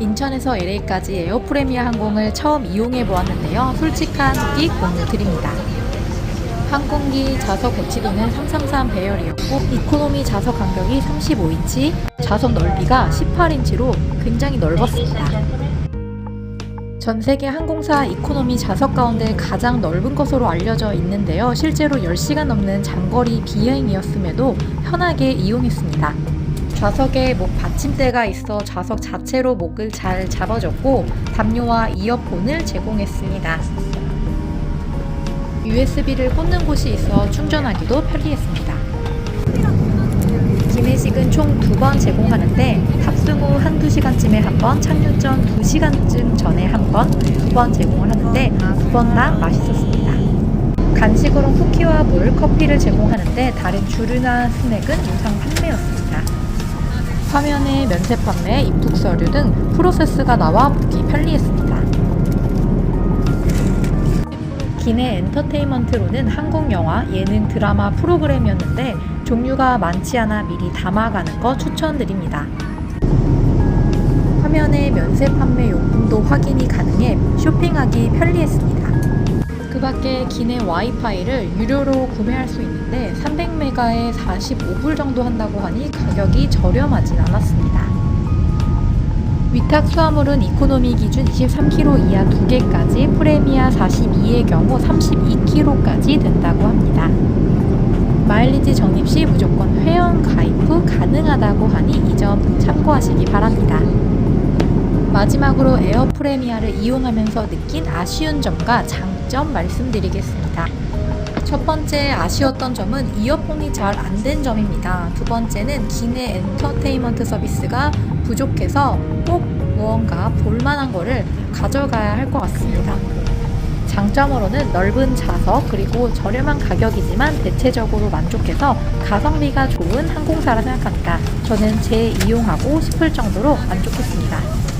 인천에서 LA까지 에어 프레미아 항공을 처음 이용해 보았는데요. 솔직한 후기 공유 드립니다. 항공기 좌석 배치도는 333 배열이었고 이코노미 좌석 간격이 35인치, 좌석 넓이가 18인치로 굉장히 넓었습니다. 전 세계 항공사 이코노미 좌석 가운데 가장 넓은 것으로 알려져 있는데요. 실제로 10시간 넘는 장거리 비행이었음에도 편하게 이용했습니다. 좌석에 목 받침대가 있어 좌석 자체로 목을 잘 잡아줬고 담요와 이어폰을 제공했습니다. USB를 꽂는 곳이 있어 충전하기도 편리했습니다. 기내식은 총 두 번 제공하는데 탑승 후 한두 시간쯤에 한 번, 착륙 전 두 시간쯤 전에 한 번, 두 번 제공을 하는데 두 번 다 맛있었습니다. 간식으로 쿠키와 물, 커피를 제공하는데 다른 주류나 스낵은 유상 판매였습니다. 화면에 면세 판매, 입국 서류 등 프로세스가 나와 보기 편리했습니다. 기내 엔터테인먼트로는 한국 영화, 예능, 드라마 프로그램이었는데 종류가 많지 않아 미리 담아가는 거 추천드립니다. 화면에 면세 판매 용품도 확인이 가능해 쇼핑하기 편리했습니다. 그 밖에 기내 와이파이를 유료로 구매할 수 있는데 300메가에 45불 정도 한다고 하니 가격이 저렴하진 않았습니다. 위탁 수화물은 이코노미 기준 23kg 이하 2개까지, 프레미아 42의 경우 32kg까지 된다고 합니다. 마일리지 적립 시 무조건 회원 가입 후 가능하다고 하니 이 점 참고하시기 바랍니다. 마지막으로 에어 프레미아를 이용하면서 느낀 아쉬운 점과 장점 말씀드리겠습니다. 첫 번째 아쉬웠던 점은 이어폰이 잘 안 된 점입니다. 두 번째는 기내 엔터테인먼트 서비스가 부족해서 꼭 무언가 볼만한 거를 가져가야 할 것 같습니다. 장점으로는 넓은 좌석 그리고 저렴한 가격이지만 대체적으로 만족해서 가성비가 좋은 항공사라 생각합니다. 저는 재이용하고 싶을 정도로 만족했습니다.